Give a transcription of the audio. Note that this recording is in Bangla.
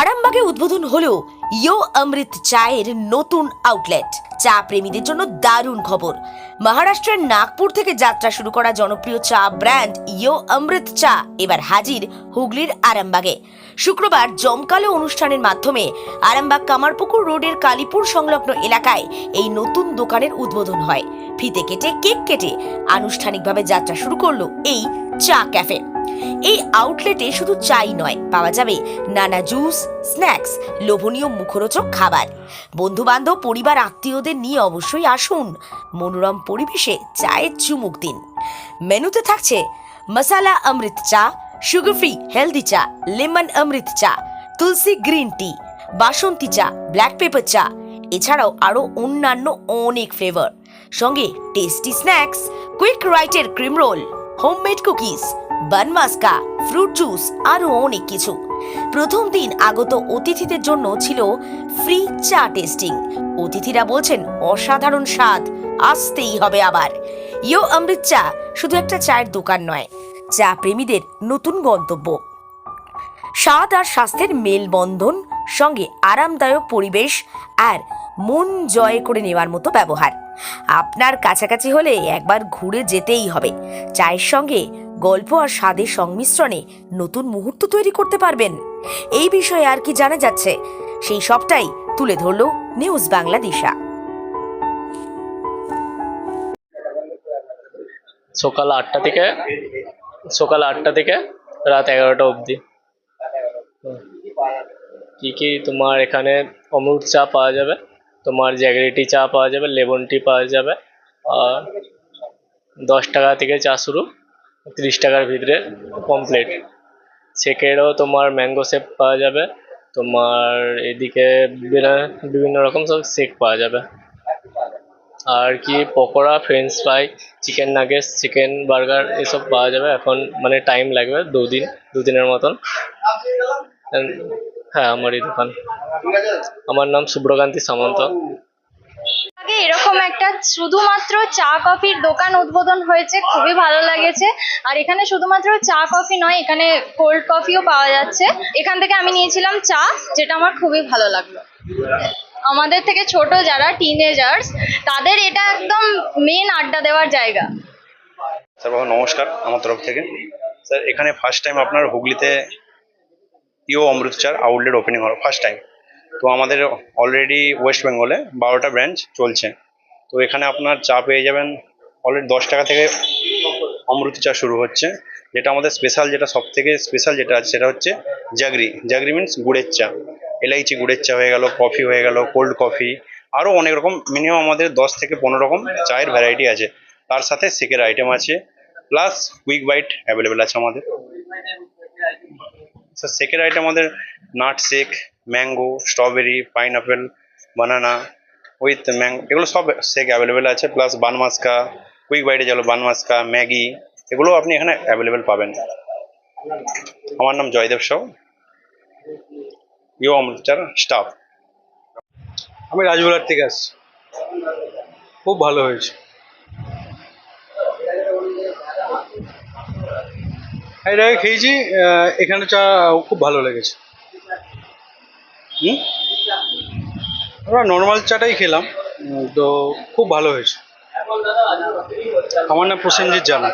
আরামবাগে উদ্বোধন হলো ইয়ো অমৃত চায়ের নতুন আউটলেট চা প্রেমীদের জন্য দারুণ খবর। মহারাষ্ট্রের নাগপুর থেকে যাত্রা শুরু করা জনপ্রিয় চা ব্র্যান্ড ইয়ো অমৃত চা এবার হাজির হুগলির আরামবাগে। শুক্রবার জমকালো অনুষ্ঠানের মাধ্যমে আরামবাগ কামারপুকুর রোডের কালীপুর সংলগ্ন এলাকায় এই নতুন দোকানের উদ্বোধন হয়। ফিতে কেটে কেক কেটে আনুষ্ঠানিকভাবে যাত্রা শুরু করল এই চা ক্যাফে এই আউটলেটে শুধু চাই নয়, পাওয়া যাবে নানা জুস স্ন্যাক্স লোভনীয় মুখরোচক খাবার। বন্ধু বান্ধব পরিবার, আত্মীয়দের নিয়ে অবশ্যই আসুন। মনোরম পরিবেশে চায়ের চুমুক দিন। মেনুতে থাকছে মশালা অমৃত চা সুগার ফ্রি হেলদি চা লেমন অমৃত চা তুলসী গ্রিন টি বাসন্তী চা ব্ল্যাক পেপার চা। এছাড়াও আরও অন্যান্য অনেক ফ্লেভার সঙ্গে টেস্টি স্ন্যাক্স কুইক রাইটের cream roll homemade cookies bun maska fruit juice আরও অনেক কিছু। প্রথম দিন আগত অতিথিদের জন্য ছিল ফ্রি চা টেস্টিং অতিথিরা বলছেন, অসাধারণ স্বাদ, আসতেই হবে আবার। ইয়ো অমৃত চা শুধু একটা চায়ের দোকান নয়, চা প্রেমীদের নতুন গন্তব্য। স্বাদ আর স্বাস্থ্যের মেলবন্ধন, সঙ্গে আরামদায়ক পরিবেশ আর মন জয় করে নেওয়ার মতো ব্যবহার। আপনার কাছাকাছি হলে একবার ঘুরে যেতেই হবে। চায়ের সঙ্গে গল্প আর স্বাদের সংমিশ্রণে নতুন মুহূর্ত তৈরি করতে পারবেন। এই বিষয়ে আর কি জানা যাচ্ছে, সেই সবটাই তুলে ধরল নিউজ বাংলাদেশা সকাল আটটা থেকে, সকাল আটটা থেকে রাত এগারোটা অবধি। কি কি তোমার এখানে অমৃত চা পাওয়া যাবে? তোমার জ্যাগরিটি চা পাওয়া যাবে লেমন টি পাওয়া যাবে। আর দশ টাকা থেকে চা শুরু, তিরিশ টাকার ভিতরে কমপ্লিট শেকেরও তোমার ম্যাঙ্গো শেক পাওয়া যাবে, তোমার এদিকে বিভিন্ন রকম সব শেক পাওয়া যাবে। আর কি pakora French fry chicken nuggets chicken burger এসব পাওয়া যাবে। এখন মানে টাইম লাগবে দুদিন, দুদিনের মতন। হ্যাঁ আমারই দোকান। আমার নাম শুভ্রকান্তি সামন্ত। আগে এরকম একটা শুধুমাত্র চা কফির দোকান উদ্বোধন হয়েছে খুবই ভালো লাগেছে। আর এখানে শুধুমাত্র চা কফি নয় এখানে কোল্ড কফিও পাওয়া যাচ্ছে। এখান থেকে আমি নিয়েছিলাম চা যেটা আমার খুবই ভালো লাগল। আমাদের থেকে ছোট যারা টিনেজার্স তাদের এটা একদম মেন আড্ডা দেওয়ার জায়গা। স্যার বাবা নমস্কার আমার তরফ থেকে। স্যার এখানে ফার্স্ট টাইম আপনার হুগলিতে ইও অমৃতচার আউটলেট ওপেনিং হলো ফার্স্ট টাইম তো আমাদের অলরেডি ওয়েস্ট বেঙ্গলে বারোটা ব্রাঞ্চ চলছে। তো এখানে আপনার চা পেয়ে যাবেন অলরেডি দশ টাকা থেকে অমৃত চা শুরু হচ্ছে। যেটা আমাদের স্পেশাল যেটা সব থেকে স্পেশাল যেটা আছে, সেটা হচ্ছে জাগরি। জাগরি মিন্স গুড়ের চা। এলাইচি গুড়ের চা হয়ে গেল কফি হয়ে গেল কোল্ড কফি আরও অনেক রকম মিনিমাম আমাদের দশ থেকে পনেরো রকম চায়ের ভ্যারাইটি আছে। তার সাথে শেকের আইটেম আছে প্লাস কুইক বাইট অ্যাভেলেবেল আছে আমাদের। স্যার শেকের আইটেম আমাদের nut shake mango strawberry pineapple banana with mango এগুলো সব শেক অ্যাভেলেবেল আছে প্লাস বানমাস্কা কুইক বাইটে গেল বানমাস্কা ম্যাগি, এগুলো আপনি এখানে অ্যাভেলেবেল পাবেন। আমার নাম জয়দেব সাউ। ইউ অমৃতচার স্টাফ আমি রাজুলার থেকে আসছি। খুব ভালো হয়েছে। আগে খেয়েছি এখানে চা খুব ভালো লেগেছে। আমরা নর্মাল চাটাই খেলাম তো খুব ভালো হয়েছে। আমার নাম প্রসেনজিৎ জানা।